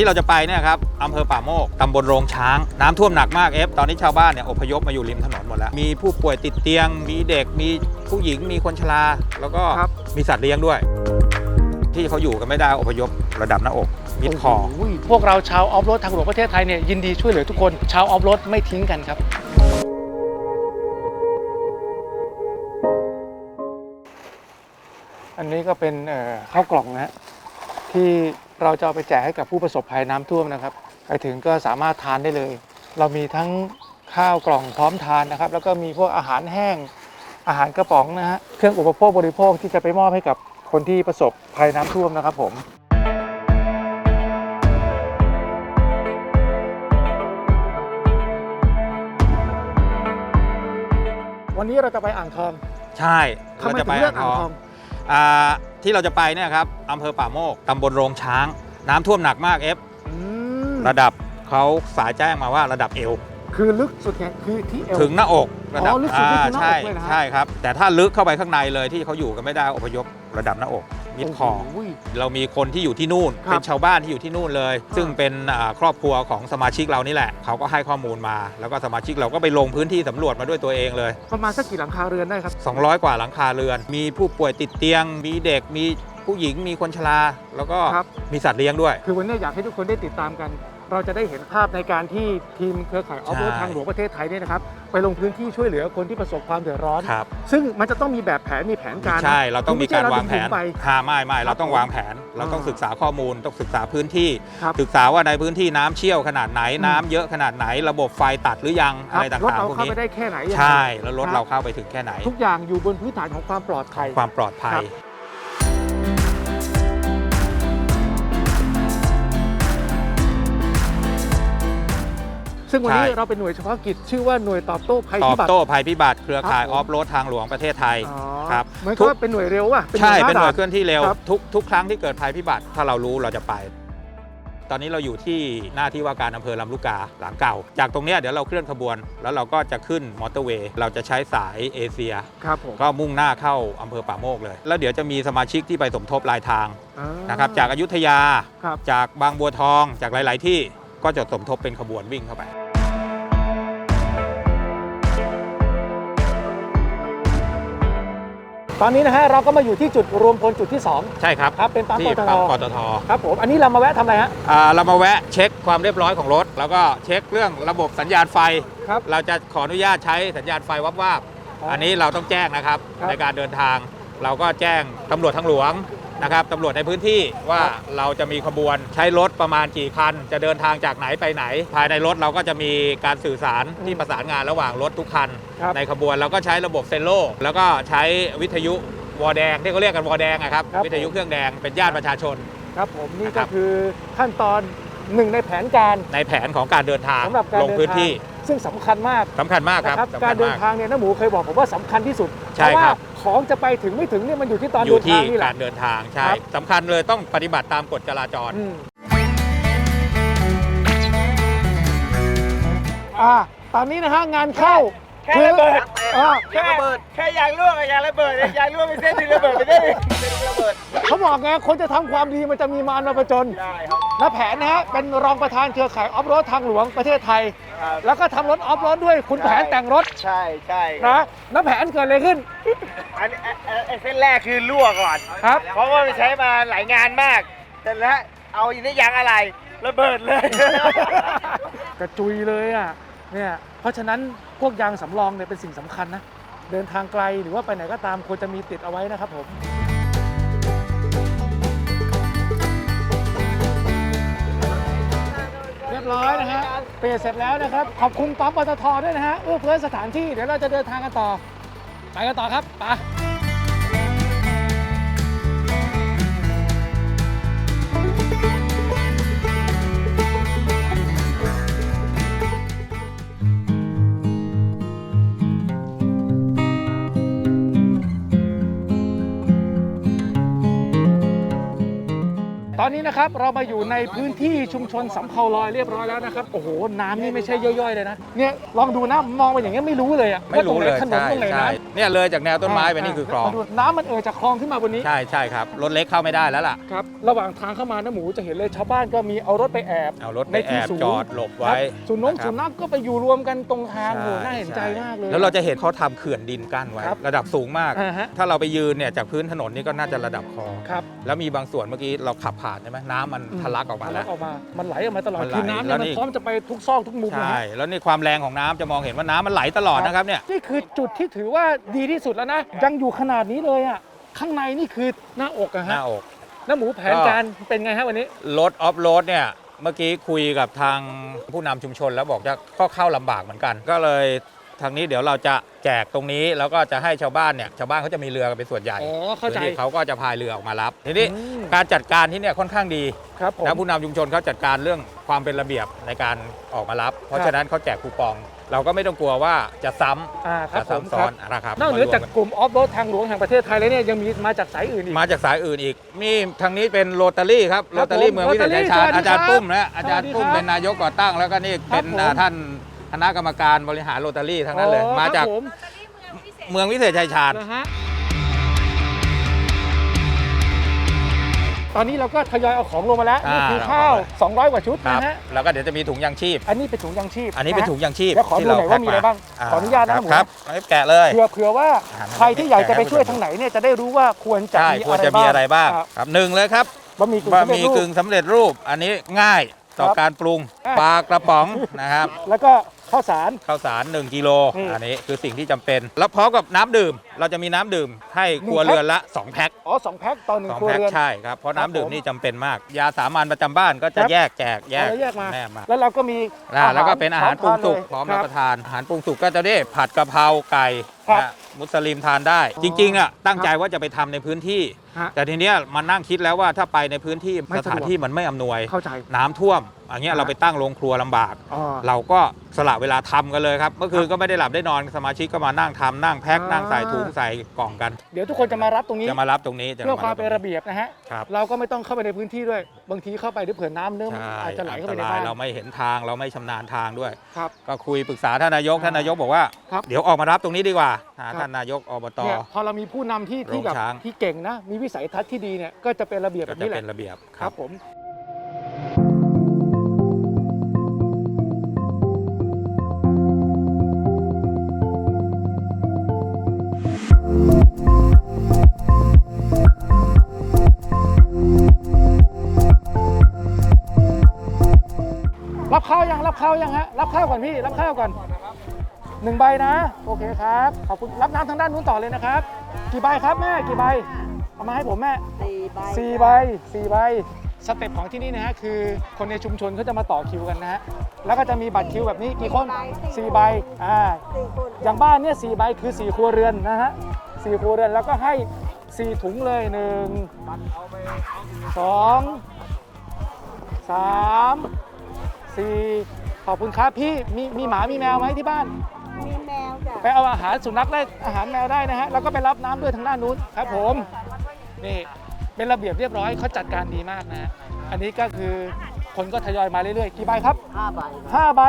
ที่เราจะไปเนี่ยครับอำเภอป่าโมกตำบลโรงช้าง น้ำท่วมหนักมากเอฟ ตอนนี้ชาวบ้านเนี่ยอพยพมาอยู่ริมถนนหมดแล้ว มีผู้ป่วยติดเตียง มีเด็ก มีผู้หญิง มีคนชรา แล้วก็ครับ มีสัตว์เลี้ยงด้วย ที่เขาอยู่กันไม่ได้อพยพระดับหน้าอกมิดคอ โยพวกเราชาวออฟโรดทางหลวงประเทศไทยเนี่ยยินดีช่วยเหลือทุกคน ชาวออฟโรดไม่ทิ้งกันครับ อันนี้ก็เป็นเอ่อข้าวกล่องนะฮะที่ เราจะเอาไปแจกให้กับผู้ประสบภัยน้ำท่วมนะครับ ไปถึงก็สามารถทานได้เลย เรามีทั้งข้าวกล่องพร้อมทานนะครับ แล้วก็มีพวกอาหารแห้ง อาหารกระป๋องนะฮะ เครื่องอุปโภคบริโภคที่จะไปมอบให้กับคนที่ประสบภัยน้ำท่วมนะครับผมวันนี้เราจะไปอ่างทอง ใช่ทำไมเราจะถึไปงเลือกอ่าอ่างงททอองงอ่า ที่เราจะไปเนี่ยครับอำเภอป่าโมกตำบลโรงช้าง น้ำท่วมหนักมากเอฟอืมระดับเขาสายแจ้งมาว่าระดับเอว คือลึกสุดเนี่ยคือที่เอว ถึงหน้าอกระดับอ๋อลึกสุดนี่คือหน้าอกใช่เลยนะฮะ ใช่ครับ แต่ถ้าลึกเข้าไปข้างในเลยที่เขาอยู่กันไม่ได้อพยพระดับหน้าอก มิดคอโโห เรามีคนที่อยู่ที่นู่น ครับเป็นชาวบ้านที่อยู่ที่นู่นเลย ซึ่งเป็นอ่าครอบครัวของสมาชิกเรานี่แหละเขาก็ให้ข้อมูลมา แล้วก็สมาชิกเราก็ไปลงพื้นที่สำรวจมาด้วยตัวเองเลย ประมาณสักกี่หลังคาเรือนได้ครับ 200 กว่าหลังคาเรือน มีผู้ป่วยติดเตียง มีเด็กมีผู้หญิงมีคนชราแล้วก็ครับ มีสัตว์เลี้ยงด้วย คือวันนี้อยากให้ทุกคนได้ติดตามกัน เราจะได้เห็นภาพในการที่ทีมเครือข่ายออฟโรดใช่ทางหลวงประเทศไทยเนี่ยนะครับไปลงพื้นที่ช่วยเหลือคนที่ประสบความเดือดร้อน ครับ ซึ่งมันจะต้องมีแบบแผนมีแผนการนะใช่เราต้องมีการวางแผนคือไม่ใช่เราดุ่มๆไปหาไม่ไม่เราต้องวางแผน เราต้องอ่าศึกษาข้อมูล ต้องศึกษาพื้นที่ ครับศึกษาว่าในพื้นที่น้ำเชี่ยวขนาดไหนอืมน้ำเยอะขนาดไหน ระบบไฟตัดหรือยังคอะไรรถต่างเราๆพวกเข้านี้ ไปได้แค่ไหนยังไงใช่ แล้วรถครับเราเข้าไปถึงแค่ไหน ทุกอย่างอยู่บนพื้นฐานของความปลอดภัย ความปลอดภัยครับ ซึ่งวันนี้ใช่ เราเป็นหน่วยเฉพาะกิจชื่อว่าหน่วยตอบโต้ภัยตอพิบบัติ โต้ภัยพิบัติเครือข่ายครับอผม อฟโรดทางหลวงประเทศไทยอ๋อครับเหมือนทุกับกว่าเป็นหน่วยเร็วว่ะใช่เป็นหน่วยาเคลื่อนที่เร็ว ครับ ทุกทุกครั้งที่เกิดภัยพิบัติถ้าเรารู้เราจะไป ตอนนี้เราอยู่ที่หน้าที่ว่าการอำเภอลำลูกกาหลังเก่า จากตรงเนี้ยเดี๋ยวเราเคลื่อนขบวน แล้วเราก็จะขึ้นมอเตอร์เวย์เราจะใช้สายเอเชีย ครับผมก็มุ่งหน้าเข้าอำเภอป่าโมกเลย แล้วเดี๋ยวจะมีสมาชิกที่ไปสมทบรายทางอ่านะครับจากอายุทยา ครับจากบางบัวทองจากหลาย ๆ ที่ก็จะสมทบเป็นขบวนวิ่งเข้าไป ตอนนี้นะฮะเราก็มาอยู่ที่จุดรวมพลจุดที่ใช่ครับ2ครับเป็นปั๊มที่ปตท ปั๊มปตทครับผมอันนี้เรามาแวะทำอะไรฮะ อ่าเรามาแวะเช็คความเรียบร้อยของรถ แล้วก็เช็คเรื่องระบบสัญญาณไฟ ครับ เราจะขออนุญาตใช้สัญญาณไฟวับวาบอ๋ออัอันนี้เราต้องแจ้งนะครับครับ ในการเดินทาง เราก็แจ้งตำรวจทางหลวงนะครับตำรวจในพื้นที่ว่าเราจะมีขบวนใช้รถประมาณกี่คัน จะเดินทางจากไหนไปไหน ภายในรถเราก็จะมีการสื่อสารที่ประสานงานระหว่างรถทุกคัน ครับในขบวนเราก็ใช้ระบบเซนโลแล้วก็ใช้วิทยุวอแดงที่เขาเรียกกันวอแดงอะครับครับ วิทยุเครื่องแดงเป็นญาติประชาชน ครับผมนี่ครัก็บ คือขั้นตอนหนึ่งในแผนการ ในแผนของการเดินทางสำหรับการลงเดินพื้นทางที่ซึ่งสำคัญมากสำคัญมากครับนะครับ สำกาคัรญเดินมาก ทางเนี่ยน้าหมูเคยบอกผมว่าสำคัญที่สุดใช่เพราะว่าครับ ของจะไปถึงไม่ถึงเนี่ยมันอยู่ที่ตอนอเดิยู่นที่ทางนี่แหกาละรเดินทางใช่ครับ สำคัญเลยต้องปฏิบัติตามกฎจราจร อืมอ่าตอนนี้นะฮะงานเข้า แค่ระเบิดอ่าแค่ระเบิดแค่ยางรั่วกับยางระเบิดเนี่ยยางรั่วไปเส้นหนึงระเบิดไปเส้นหนึงเป็นระเบิดเขาบอกไงคนจะทำความดีมันจะมีมารมาประจน ได้ครับ และแผนนะฮะเป็นรองประธานเครือข่ายออฟโรดทางหลวงประเทศไทย ครับ แล้วก็ทำรถออฟโรดด้วยคุณแผนแต่งรถใช่ใช่นะแล้วแผนเกิดอะไรขึ้น อันนี้อันอันอันเส้นแรกคือรั่วก่อนครับ เพราะว่ามันใช้มาหลายงานมากแต่แล้วเอาอยู่ในยางอะไรระเบิดเลย กระจุยเลยอะเนี่ยเพราะฉะนั้น พวกยางสำรองเนี่ยเป็นสิ่งสำคัญนะ เดินทางไกลหรือว่าไปไหนก็ตามควรจะมีติดเอาไว้นะครับผมเรียบร้อยนะฮะเปลี่ยนเสร็จแล้วนะครับ ขอบคุณปั๊มปตทด้วยนะฮะเอื้อเฟื้อสถานที่เดี๋ยวเราจะเดินทางกันต่อ ไปกันต่อครับไป อนนี้นะครับเรามาอยู่ในพื้นที่ชุมชนสำเภาลอยเรียบร้อยแล้วนะครับโอ้โหน้ำนี่ไม่ใช่ย่อยๆเลยนะเนี่ยลองดูนะมองไปอย่างเงี้ยไม่รู้เลยอะไม่รู้เลยว่าตรงไหนถนนใช่ตรงไหนใช่นะเนี่ยเลยจากแนวต้นไม้ไปนี่คือคลองมาดูน้ำมันเอ่อจากคลองขึ้นมาบนนี้ ใช่ใช่ครับรถเล็กเข้าไม่ได้แล้วล่ะ ครับระหว่างทางเข้ามานะหมูจะเห็นเลยชาวบ้านก็มีเอารถไปแอบเอารถไปในแอที่บสูงจอดหลบครับไว้สุนงะครับ สุนัขก็ไปอยู่รวมกันตรงทางโหใช่น่าเห็นใจมากเลย แล้วเราจะเห็นเขาทำเขื่อนดินกั้นไว้ ครับระดับสูงมาก อ่าฮะ ถ้าเราไปยืนเนี่ยจากพื้นถนนนี่ก็น่าจะระดับคอ ครับ แล้วมีบางส่วนเมื่อกี้เราขับผ่านใช่ไหมน้ำมันทะลักออกมาทะแล้ลัวกออกมา มันไหลออกมาตลอด มันไหลคือน้ำแล้เนี่ยวมันนี่พร้อมจะไปทุกซอกทุกมุมนะใช่ ฮะแล้วนี่ความแรงของน้ำจะมองเห็นว่าน้ำมันไหลตลอดนะครับเนี่ย นี่คือจุดที่ถือว่าดีที่สุดแล้วนะ ยังอยู่ขนาดนี้เลยอะ ข้างในนี่คือหน้าอกอะหฮะน้าอก แล้วหมูแผนก็การเป็นไงฮะวันนี้ รถออฟโรดเนี่ยเมื่อกี้คุยกับทางผู้นำชุมชนแล้วบอกจะก็เข้าลำบากเหมือนกัน ก็เลย ทางนี้เดี๋ยวเราจะแจกตรงนี้แล้วก็จะให้ชาวบ้านเนี่ยชาวบ้านเขาจะมีเรือกันเป็นส่วนใหญ่อ๋อเข้าใจพื้นที่เขาก็จะพายเรือออกมารับ ทีนี้อืม การจัดการที่เนี่ยค่อนข้างดีครับผม นะผู้นำชุมชนเขาจัดการเรื่องความเป็นระเบียบในการออกมารับ เพราะฉะนั้นเขาแจกคูปอง เราก็ไม่ต้องกลัวว่าจะซ้ำอ่าครัจะบผมซ้ำซ้คอรันบนะครับนอกเหนือจากมรวมกลุ่มออฟโรดทางหลวงแห่งประเทศไทยแล้วเนี่ยยังมีมาจากสายอื่นอีก มาจากสายอื่นอีกมีทางนี้เป็นโรตารี่ครับคโรรับตารี่ผมเมืองวิเศษชัยชาญโรตารี่อาจารย์สวัสดีครับปุ้มนะอาจารย์สวัสดีปุ้มครับเป็นนายกก่อตั้งแล้วก็นี่เป็นผม อ่าท่าน คณะกรรมการบริหารโรตารี่ทั้งนั้นเลย อ๋อมาจากครับผมเมืองวิเศษชัยชาญ นะฮะตอนนี้เราก็ทยอยเอาของลงมาแล้ว อ่านี่คือข้าว200 กว่าชุดครับนะฮะ แล้วก็เดี๋ยวจะมีถุงยางชีพ อันนี้เป็นถุงยางชีพอันนี้เป็นถุงยางชีพเดี๋ยวขอที่ดูหน่อยว่ามีอะไรบ้างแพ็คขออนุญาตนะครับหมู ครับเอาให้แกะเลย เผื่อเผื่อว่าอ่า ใครที่อยากจะไปช่วยแกะให้ทางไหนเนี่ยจะได้รู้ว่าควรจะใช่มีควรจะมีอะไรบ้างครับครับหนึ่งเลยครับ บะหมี่กึ่งบะสำหเร็จมี่รูป กึ่งสำเร็จรูปอันนี้ง่ายต่อครับการปรุง อะ ปลากระป๋องนะครับ แล้วก็ ข้าวสาร ข้าวสาร 1กิโลนี่อันนี้คือสิ่งที่จำเป็น แล้วพร้อมกับน้ำดื่ม เราจะมีน้ำดื่มให้ครัวหนึ่งแพ็คเรือนละ 2 แพ็คอ๋อสองแพ็คต่อหนึ่งสองครัวแพ็คเรือน ใช่ครับ เพราะครับน้ำดื่มผมนี่จำเป็นมาก ยาสามัญประจำบ้านก็จะครับ แยกแจกแยกเอาแล้วแยกมา แม่มาแล้วเราก็มีอ่าแล้วก็เป็นอาหารปรุงสุกพร้อมครับบ ประทานอาหารปรุงสุกก็จะได้ผัดกะเพราไก่ครับนะมุสลิมทานได้อ๋อจริงๆอะตั้งใจว่าจะไปทำในพื้นที่ ฮะแต่ทีเนี้ยมานั่งคิดแล้วว่าถ้าไปในพื้นที่ไม่สสะดวก ถานที่มันไม่อำนวย เข้าใจ น้ำท่วม อย่างเงี้ยฮะเราไปตั้งโรงครัวลำบาก อ๋อ เราก็สละเวลาทำกันเลยครับเมื่อคืนก็ไม่ได้หลับได้นอนสมาชิกก็มานั่งทำนั่งแพ็คอ่านั่ นั่งใส่ถุงใส่กล่องกัน เดี๋ยวทุกคนจะมารับตรงนี้จะมารับตรงนี้จะเพื่อความบเป็นระเบียบนะฮะ ครับเราก็ไม่ต้องเข้าไปในพื้นที่ด้วย บางทีเข้าไปเดี๋ยวเผื่อน้ำเริ่มใช่อาจจะไหลเข้าไปในอันตรบ้ายนเราไม่เห็นทางเราไม่ชำนาญทางด้วย ครับ ก็คุยปรึกษาท่านนายกอ่าท่านนายกบอกว่า ครับเดี๋ยวออกมารับตรงนี้ดีกว่าหาครับ ท่านนายกอบต เนี่ยพอเรามีผู้นำที่ที่แบบโรงช้าง ที่เก่งนะ มีวิสัยทัศน์ที่ดีเนี่ยก็จะเป็นระเบียบก็แบบจะนี้แหเป็ละนระเบียบครับผมรับข้าว รับข้าวยังฮะ รับข้าวก่อนพี่ รับข้าวก่อนหนึ่งใบนะ โอเคครับ ขอบคุณ รับน้ำทางด้านนู้นต่อเลยนะครับ กี่ใบครับแม่ กี่ใบ เอามาให้ผมแม่สี่ใบสี่ใบสี่ใบ สเต็ปของที่นี่นะฮะคือคนในชุมชนเขาจะมาต่อคิวกันนะฮะ แล้วก็จะมีบัตรคิวแบบนี้กี่คนสี่ใบ อ่า สี่คนอย่างบ้านเนี่ยสี่ใบคือสี่ครัวเรือนนะฮะสี่ครัวเรือนแล้วก็ให้สี่ถุงเลยหนึ่งสองสามสี่ข อบคุณครับพี่มีมีหมามีแมวไหมที่บ้าน มีแมวจ้ะไปเอาอาหารสุนัขได้อาหารแมวได้นะฮะแล้วก็ไปรับน้ำด้วยทางด้านนู้นครับผมนี่เป็นระเบียบเรียบร้อยเขาจัดการดีมากนะฮะอันนี้ก็คือคนก็ทยอยมาเรื่อยๆกี่ใบครับห้าใบ ห้าใบ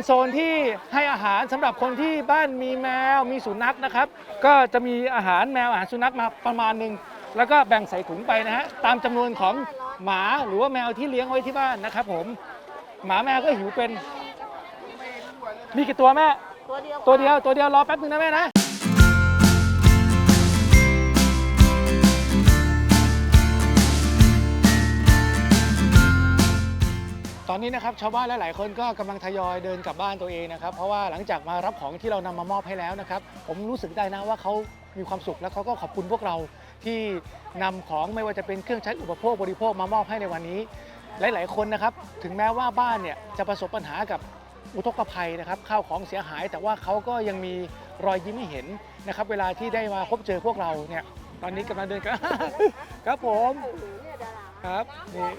เป็นโซนที่ให้อาหารสำหรับคนที่บ้านมีแมวมีสุนัขนะครับ ก็จะมีอาหารแมวอาหารสุนัขมาประมาณหนึ่งแล้วก็แบ่งใส่ถุงไปนะฮะตามจำนวนของหมาหรือว่าแมวที่เลี้ยงไว้ที่บ้านนะครับ ผม หมาแมวก็หิวเป็น มีกี่ตัวแม่ตัวเดียวตัวเดียวตัวเดียวรอแป๊บนึงนะแม่นะ ตอนนี้นะครับชาวบ้านหลาย ๆ คนก็กำลังทยอยเดินกลับบ้านตัวเองนะครับ เพราะว่าหลังจากมารับของที่เรานำมามอบให้แล้วนะครับ ผมรู้สึกได้นะว่าเขามีความสุขและเขาก็ขอบคุณพวกเราที่นำของไม่ว่าจะเป็นเครื่องใช้อุปโภคบริโภคมามอบให้ในวันนี้ หลาย ๆ คนนะครับ ถึงแม้ว่าบ้านเนี่ยจะประสบปัญหากับอุทกภัยนะครับข้าวของเสียหาย แต่ว่าเขาก็ยังมีรอยยิ้มให้เห็นนะครับ เวลาที่ได้มาพบเจอพวกเราเนี่ย ตอนนี้กำลังเดินกัน ครับผม ครับนี่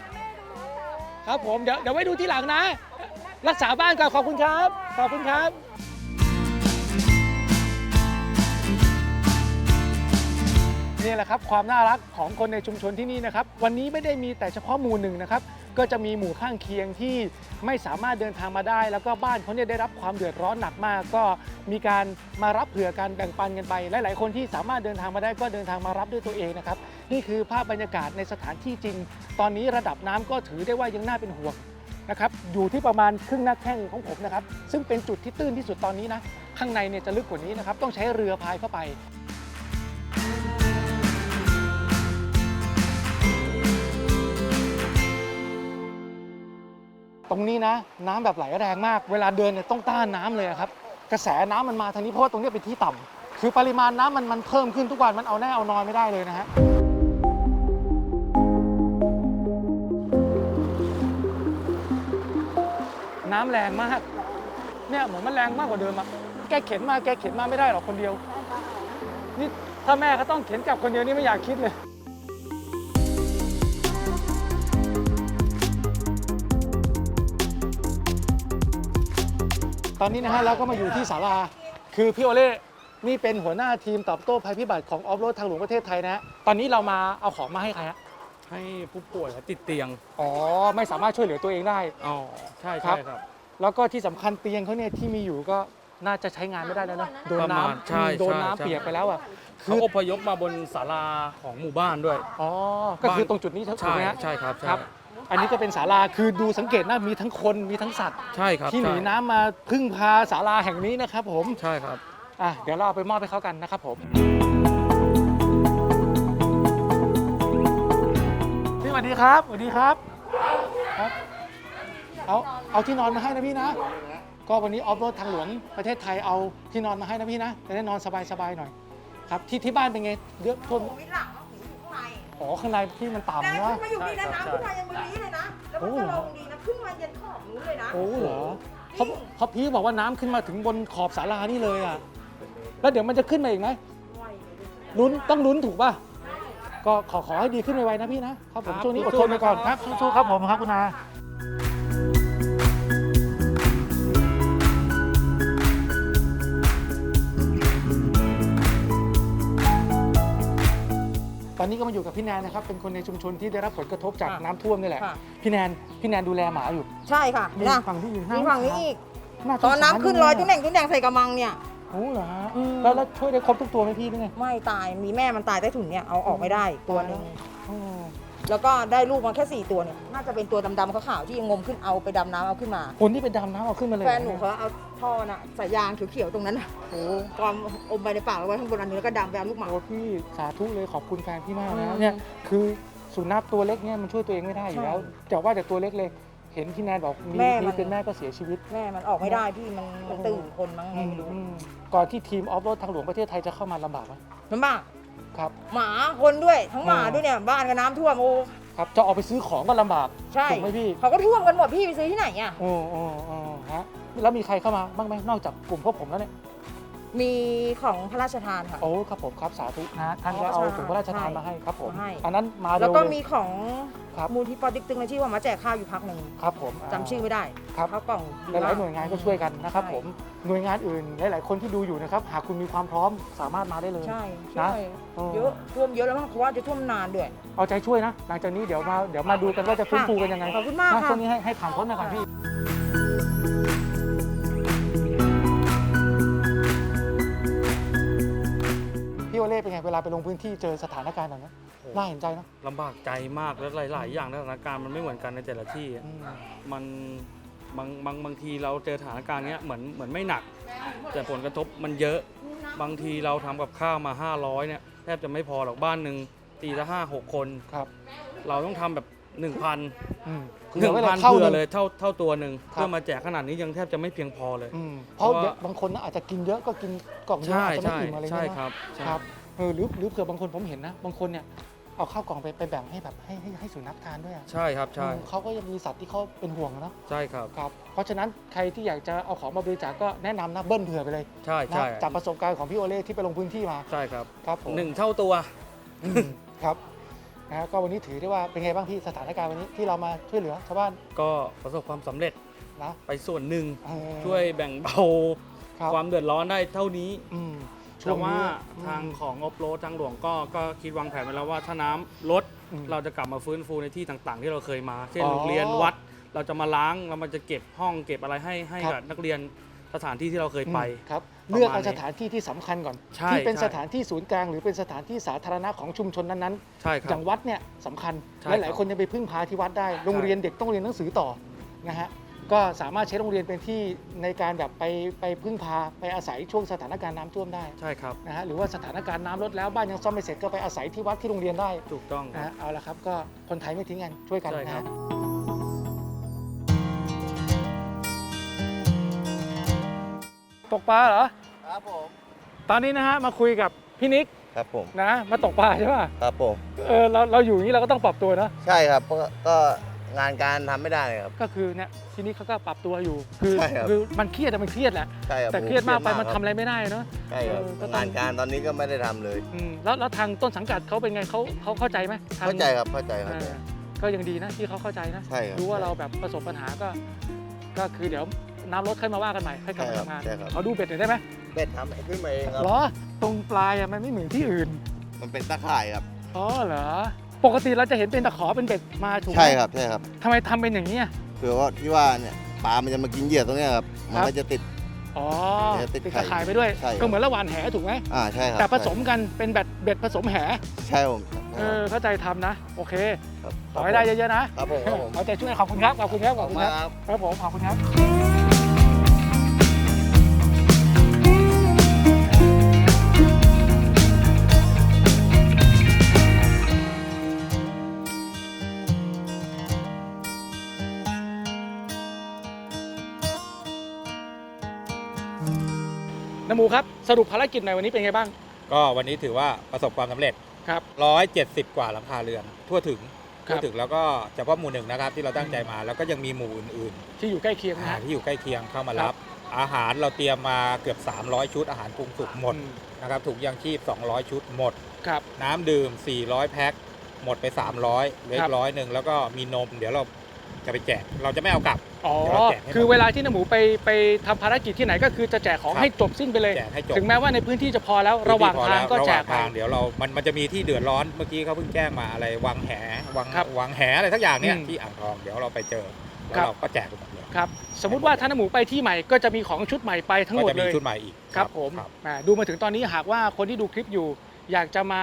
ครับผมเดี๋ยวเดี๋ยวไว้ดูที่หลังนะ รักษาบ้านก่อนขอบคุณครับ ขอบคุณครับ นี่แหละครับความน่ารักของคนในชุมชนที่นี่นะครับ วันนี้ไม่ได้มีแต่เฉพาะหมู่หนึ่งนะครับ ก็จะมีหมู่ข้างเคียงที่ไม่สามารถเดินทางมาได้ แล้วก็บ้านเขาเนี่ยได้รับความเดือดร้อนหนักมาก ก็มีการมารับเผื่อการแบ่งปันกันไป หลาย ๆ คนที่สามารถเดินทางมาได้ก็เดินทางมารับด้วยตัวเองนะครับนี่คือภาพบรรยากาศในสถานที่จริง ตอนนี้ระดับน้ำก็ถือได้ว่ายังน่าเป็นห่วงนะครับอยู่ที่ประมาณครึ่งหน้าแข้งของผมนะครับซึ่งเป็นจุดที่ตื้นที่สุดตอนนี้นะข้างในเนี่ยจะลึกกว่านี้นะครับต้องใช้เรือพายเข้าไป ตรงนี้นะ น้ำแบบไหลแรงมาก เวลาเดินเนี่ยต้องต้านน้ำเลยครับ กระแสน้ำมันมาทางนี้เพราะว่าตรงนี้เป็นที่ต่ำคือปริมาณน้ำมันมันเพิ่มขึ้นทุกวันมันเอาแน่เอานอนไม่ได้เลยนะฮะน้ำแรงมาก เนี่ยเหมือนมันแรงมากกว่าเดิมอะแกเข็นมาแกเข็นมาไม่ได้หรอกคนเดียว นี่ถ้าแม่ก็ต้องเข็นกลับคนเดียวนี่ไม่อยากคิดเลย ตอนนี้นะฮะเราก็มาอยู่ที่ศาลา คือพี่โอเล่นี่เป็นหัวหน้าทีมตอบโต้ภัยพิบัติของออฟโรดทางหลวงประเทศไทยนะฮะตอนนี้เรามาเอาของมาให้ใครฮะให้ผู้ป่วยติดเตียงอ๋อไม่สามารถช่วยเหลือตัวเองได้ อ๋อใช่ครัใช่บ ครับ แล้วก็ที่สำคัญเตียงเขาเนี่ยที่มีอยู่ก็น่าจะใช้งานไม่ได้แล้วนะโดนประมาณน้ำใช่โดนใช่ น้ำใช่เปียกไปแล้วอะคืเขาออพยพมาบนศาลาของหมู่บ้านด้วย อ๋อก็คือบ้านตรงจุดนี้ถูกใช่ไหมฮะ ใช่ครับคใช่รับ อันนี้ก็เป็นศาลาคือดูสังเกตนะมีทั้งคนมีทั้งสัตว์ ใช่ครับที่หนีใช่น้ำมาพึ่งพาศาลาแห่งนี้นะครับผมใช่ครับ อะเดี๋ยวเราเอาไปมอบให้เขากันนะครับผมพี่สวัสดีครับสวัสดีครับครับ เอาเอาที่นอนมาให้นะพี่นะ ก็วันนี้ออฟโรดทางหลวงประเทศไทยเอาที่นอนมาให้นะพี่นะจะได้นอนสบายๆหน่อยครับที่ที่บ้านเป็นไงเยอะท่วมวิหลังหูอยู่ข้างใน อ๋อข้างในที่มันแต่ต่ำขึ้นะนมาอยู่ดีนะน้ำขึ้นมายังบนนี้เลยนะ แล้วมันจะลงดีนะขึ้นมายันขอบนู้นเลยนะ โอ้เหรอเขาเขาพี่บอกว่าน้ำขึ้นมาถึงบนขอบศาลานี่เลยอะแล้วเดี๋ยวมันจะขึ้นมาอีกไหมลุ้นต้องลุ้นถูกป่ะก็ขอขอให้ดีขึ้นไวๆนะพี่นะครับผมครับช่วงนี้อดสู้ทๆนไปก่อนนะคครัรับบสู้ๆครับผมครับคุณอา อนนี้ก็มาอยู่กับพี่แนนนะครับ เป็นคนในชุมชนที่ได้รับผลกระทบจากค่ะน้ำท่วมนี่แหละ ค่ะ พี่แนน พี่แนนดูแลหมาอยู่ใช่ค่ะมีนะฝั่งที่อยู่มีฝั่งนี้อีกาสตอนน้ำขึ้นลอยสตุ้งงสาแหน่งตุ้งแหน่งใส่กระมังเนี่ย โอ้เหรอฮะอืม แล้วแล้วช่วยได้ครบทุกตัวไหมพี่นี่ไง ไม่ตายมีแม่มันตายใต้ถุนเนี่ยเอาออกไม่ได้ตัวหนึ่งอืม แล้วก็ได้ลูกมาแค่สี่ตัวเนี่ย น่าจะเป็นตัวดำๆขาวๆที่งมขึ้นเอาไปดำน้ำเอาขึ้นมา คนที่ไปดำน้ำเอาขึ้นมาเลยแฟนหนูเขาเอาท่อน่ะสายยางเขียวๆตรงนั้นน่ะโอ้ความอมไปในปากแล้วไว้ข้างบนอันนี้แล้วก็ดำไปเอาลูกหมาโหพี่สาธุเลยขอบคุณแฟนพี่มากอืนะมเนี่ยคือสุนัขตัวเล็กเนี่ยมันช่วยตัวเองไม่ได้อยู่แล้วใช่แต่ว่าแต่ตัวเล็กเลย เห็นพี่แนนบอกมีแม่มัน มีเป็นแม่ก็เสียชีวิต แม่มันออกไม่ได้พี่มันมันตื่นคนมั้งไงอืมไม่รู้อืมก่อนที่ทีมออฟโรดทางหลวงประเทศไทยจะเข้ามาลำบากไหมมันบ้า ครับ หมาคนด้วยทั้งหมาอืมด้วยเนี่ยบ้านก็น้ำท่วมโอ้ครับจะออกไปซื้อของก็ลำบากใช่ถูกไหมพี่เขาก็ท่วมกันหมดพี่ไปซื้อที่ไหนอะโอ้โอ้โอ้ฮะแล้วมีใครเข้ามาบ้างไหมนอกจากกลุ่มพวกผมแล้วเนี่ยมีของพระราชทานค่ะ โอ้ครับผมครับสาธุนะท่านก็อ๋อเอาใช่ถุงพระราชทานมาให้ครับผมมาให้อันนั้นมาแล้วเร็วก็เลยมีของ ครับ มูลที่ปอติ๊กตึงในที่ว่ามาแจกข้าวอยู่พักหนึ่งครับผมจำชื่อไม่ได้ครับ ข้าวกล่องดีหลายๆหน่วยงานก็ช่วยกันนะครับใช่ผมหน่วยงานอื่นหลายๆคนที่ดูอยู่นะครับ หากคุณมีความพร้อมสามารถมาได้เลย ใช่นะใช่เออเยอะท่วมเยอะแล้วมั้งเพราะว่าจะท่วมนานด้วย เอาใจช่วยนะ หลังจากนี้เดี๋ยวมาเดี๋ยวมาดูกันว่าจะฟื้นฟูกันยังไงขอบคุณมากนะค่ะ ช่วงนี้ให้ให้ผ่านพ้นไปก่อนพี่ โอเล่เป็นไงเวลาไปลงพื้นที่เจอสถานการณ์แบบนี้น่าเห็นใจเนอะลำบากใจมากและหลาย ๆ อย่างสถานการณ์มันไม่เหมือนกันในแต่ละที่อะอืมมันบางบางบางทีเราเจอสถานการณ์เนี้ยเหมือนเหมือนไม่หนัก แต่ผลกระทบมันเยอะ บางทีเราทำกับข้าวมา 500เนี่ยแทบจะไม่พอหรอกบ้านหนึ่งตีละห้าหกคน ครับ เราต้องทำแบบ 1,000อืมหนึ่งไว้พันเท่าเผื่หอนึ่งเลยเท่าเท่าตัวหนึ่งครับ เพื่อมาแจกขนาดนี้ยังแทบจะไม่เพียงพอเลย อืมเพราะเพราะว่า เดี๋ยวบางคนน่ะอาจจะกินเยอะก็กินกล่องเดียวใช่อาจจะไม่ใช่อิ่มอะไรใช่เงี้ยคเนรัอะบใช่ ครับเออหรือหรือเผื่อบางคนผมเห็นนะ บางคนเนี่ยเอาข้าวกล่องไปไปแบ่งให้แบบให้ให้ให้สุนัขทานด้วยอะใช่ครับใช่อืมเขาก็ยังมีสัตว์ที่เขาเป็นห่วงอะเนาะใช่ครับครับ เพราะฉะนั้นใครที่อยากจะเอาของมาบริจาคก็แนะนำนะเบิ้ลเผื่อไปเลยใช่นะใช่จากประสบการณ์ของพี่โอเล่ที่ไปลงพื้นที่มาใช่ครับครับผมหนึ่งเท่าตัวอืมครับ นะฮะก็วันนี้ถือได้ว่าเป็นไงบ้างพี่สถานการณ์วันนี้ที่เรามาช่วยเหลือชาวบ้านก็ประสบความสำเร็จนะไปส่วนหนึ่งเออช่วยแบ่งเบาครับความเดือดร้อนได้เท่านี้อืมแต่ว่าอืมทางของออฟโรดทางหลวงก็ก็คิดวางแผนไว้แล้วว่าถ้าน้ำลดอืมเราจะกลับมาฟื้นฟูในที่ต่างๆ ที่เราเคยมา เช่นอ๋อโรงเรียนวัด เราจะมาล้างเรามันจะเก็บห้องเก็บอะไรให้ให้ครับ กับนักเรียนสถานที่ที่เราเคยไป อืมครับประมาณ เลือกเอานี้สถานที่ที่สำคัญก่อนใช่ที่เป็นใช่สถานที่ศูนย์กลางหรือเป็นสถานที่สาธารณะของชุมชนนั้นใช่คๆรัอบย่างวัดเนี่ยสำคัญใช่และหลายครับคนจะไปพึ่งพาที่วัดได้ โรงเรียนเด็กต้องเรียนหนังสือต่อนะฮะก็สามารถใช้โรงเรียนเป็นที่ในการแบบไปไปพึ่งพาไปอาศัยช่วงสถานการณ์น้ำท่วมได้ใช่ครับนะฮะหรือว่าสถานการณ์น้ำลดแล้วบ้านยังซ่อมไม่เสร็จก็ไปอาศัยที่วัดที่โรงเรียนได้ถูกต้องนะครับฮะเอาละครับก็คนไทยไม่ทิ้งกันช่วยกันใช่นะครัฮะบตกปลาเหรอ ครับผม ตอนนี้นะฮะมาคุยกับพี่นิกครับผม นะ มาตกปลาใช่ป่ะครับผม เออเราเราอยู่อย่างนี้เราก็ต้องปรับตัวนะใช่ครับก็ก็งานการทำไม่ได้ครับ ก็คือเนี่ยทีนี้เขาก็ปรับตัวอยู่ คือใช่ครับ คือมันเครียดอะมันเครียดแหละใช่ครับแต่เครียดมากไปมันคทำรับอะไรไม่ได้เนอะใช่ครับเออก็ต้อง งานการตอนนี้ก็ไม่ได้ทำเลย อืมแล้วแล้วทางต้นสังกัดเขาเป็นไงเขาเขาเข้าใจไหมทงเข้าใจครับเข้าใจเอเข้าใจอก็ยังดีนะที่เขาเข้าใจนะ ใช่ครับรู้ว่าเราแบบประสบปัญหาก็ ก็คือเดี๋ยว น้ำลดค่อยมาว่ากันใหม่ให้กลับมาใช่ครับทำงานใช่ครับเขาดูเบ็ดหน่อยได้ไหมเป็ดทำขึ้นมาเองครับ เหรอตรงปลายอะมันไม่เหมือนที่อื่นมันเป็นตะข่ายครับ อ๋อเหรอปกติเราจะเห็นเป็นตะขอเป็นเบ็ดมาถูกไหมใช่ครับ ใช่ครับทำไมทำเป็นอย่างนี้ย คือว่าที่ว่าเนี่ยปลา มันจะมากินเหยื่อตรงเนี้ยครับ มันครับ ก็จะติด อ๋อเดี๋ยวติดติดไข่ตะข่ายไปด้วย ใช่ครับ ก็เหมือนละหวานแหถูกไหมอ่าใช่ครับแต่ผสมกันเป็นแบบเบ็ดผสมแหใช่ผมเออเข้าใจทำนะ โอเคครับขอให้ได้เยอะๆนะครับผมครับผมเอาใจช่วยขอบคุณครับขอบคุณครับขขออบบคุคุณณคครัรับบครับผมขอบคุณครับ น้ำหมูครับ สรุปภารกิจในวันนี้เป็นไงบ้างก็วันนี้ถือว่าประสบความสำเร็จ ครับ 170 กว่าหลังคาเรือน ทั่วถึงครับ ทั่วถึงแล้วก็เฉพาะหมู่หนึ่งนะครับ ที่เราตั้งใจมาแล้วก็ยังมีหมู่อื่นที่อยู่ใกล้เคียงๆนะอ่าฮะ ที่อยู่ใกล้เคียงเข้ามาครัรับ บ อาหารเราเตรียมมาเกือบ 300 ชุดอาหารปรุงสุกหมดอืนะครับถุงยางชีพ 200 ชุดหมด ครับ น้ำดื่ม 400 แพ็คหมดไป 300เหลือครัอีบ กร้อยหนึ่งแล้วก็มีนม เดี๋ยวเราจะไปแจกเราจะไม่เอากลับ อ๋อ เดี๋ยวเราแจกให้หมด คือเวลาที่น้ำหมูไปไปทำภารกิจที่ไหนก็คือจะแจกของครับให้จบสิ้นไปเลย แจกให้จบ ถึงแม้ว่าในพื้นที่จะพอแล้ว ระหว่างพอทางแล้วก็ระหแจว่ากไปทางเดี๋ยวเรา มันมันจะมีที่เดือดร้อน เมื่อกี้เขาเพิ่งแจ้งมาอะไรวังแหวังครับวังแหอะไรทักอย่างเนี่ยอืมที่อ่างทองเดี๋ยวเราไปเจอแล้ครัวบเราก็แจกไปหมดเลยครับ สมมุติว่าถ้าน้ำหมูไปที่ใหม่ก็จะมีของชุดใหม่ไปทั้งหมดก็จะเลมียชุดใหม่อีกครับผมครับอ่าดูมาถึงตอนนี้หากว่าคนที่ดูคลิปอยู่ อยากจะมา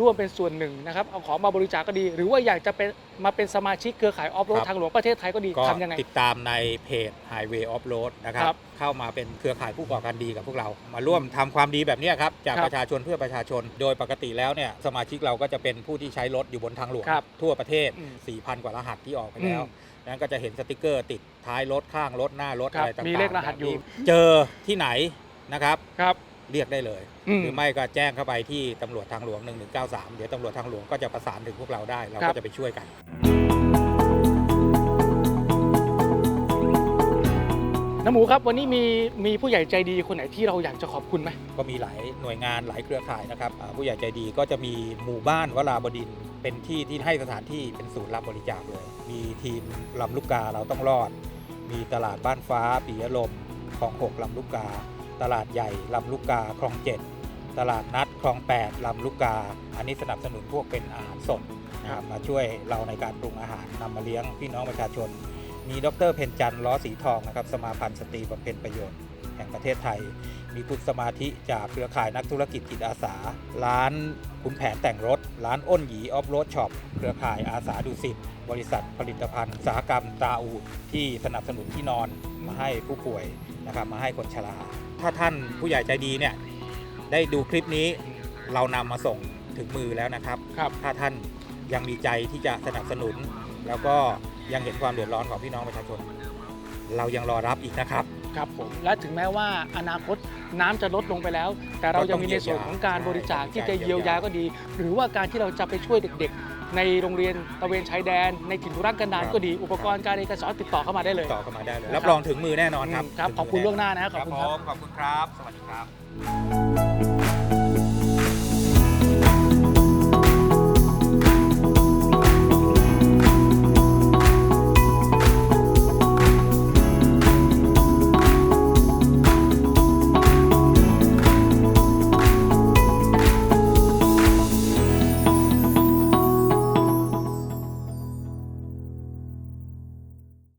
ร่วมเป็นส่วนหนึ่งนะครับเอาของมาบริจาคก็ดี หรือว่าอยากจะเป็นมาเป็นสมาชิกเครือข่ายออฟโรดทางหลวงประเทศไทยก็ดีก็ทำยังไง ติดตามในเพจ Highway Off Road นะครับ ครับเข้ามาเป็นเครือข่ายผู้ก่อการดีกับพวกเรา มาร่วมทำความดีแบบเนี้ยครับ จากครับประชาชนเพื่อประชาชน โดยปกติแล้วเนี่ยสมาชิกเราก็จะเป็นผู้ที่ใช้รถอยู่บนทางหลวง ครับทั่วประเทศ อืม4,000 กว่ารหัสที่ออกไปแล้วอืมนั้นก็จะเห็นสติกเกอร์ติดท้ายรถข้างรถหน้ารถครับอะไรต่างๆมีเลขรหัสอยู่ แบบนี้เจอที่ไหนนะครับ ครับ เรียกได้เลย อืม หรือไม่ก็แจ้งเข้าไปที่ตำรวจทางหลวง 1193 เดี๋ยวตำรวจทางหลวงก็จะประสานถึงพวกเราได้ เราครัก็บจะไปช่วยกัน น้ำหมูครับวันนี้มีมีผู้ใหญ่ใจดีคนไหนที่เราอยากจะขอบคุณไหม ก็มีหลายหน่วยงานหลายเครือข่ายนะครับอ่าผู้ใหญ่ใจดีก็จะมีหมู่บ้านวราบดินทร์เป็นที่ที่ให้สถานที่เป็นศูนย์รับบริจาคเลย มีทีมลำลูกกาเราต้องรอด มีตลาดบ้านฟ้าปียลมคลองหกลำลูกกา ตลาดใหญ่ลำลูกกาคลองเจ็ดตลาดนัดคลองแปดลำลูกกา อันนี้สนับสนุนพวกเป็นอาหารสดนะครับมาช่วยเราในการปรุงอาหารนำมาเลี้ยงพี่น้องประชาชน มีดรเพนจันทร์ล้อสีทองนะครับสมาพันธ์สตรีบำเพ็ญประโยชน์แห่งประเทศไทย มีคุณสมาธิจากเครือข่ายนักธุรกิจจิตอาสา ร้านขุนแผนแต่งรถ ร้านอ้นหยีออฟโรดช็อป เครือข่ายอาสาดุสิต บริษัทผลิตภัณฑ์อุตสาหกรรมตาอูดที่สนับสนุนที่นอนมาให้ผู้ป่วยนะครับมาให้คนชรา ถ้าท่านผู้ใหญ่ใจดีเนี่ยได้ดูคลิปนี้เรานำมาส่งถึงมือแล้วนะครับ ครับ ถ้าท่านยังมีใจที่จะสนับสนุน แล้วก็ยังเห็นความเดือดร้อนของพี่น้องประชาชน เรายังรอรับอีกนะครับ ครับผมและถึงแม้ว่าอนาคตน้ำจะลดลงไปแล้ว แต่เรายังมีในส่วนของการบริจาคที่จะเยียวยาก็ดี หรือว่าการที่เราจะไปช่วยเด็กๆ ในโรงเรียนตะเวนชายแดน ในถิ่นทุรกันดารครับก็ดี อุปกรณ์การเรียนการสอนติดต่อเข้ามาได้เลย ต่อเข้ามาได้เลยนะครับรับรองถึงมือแน่นอนครับครับถึขอบคุณล่วงหน้านะครับขอบคุณครับ ผมขอบคุณครับ สวัสดีครับ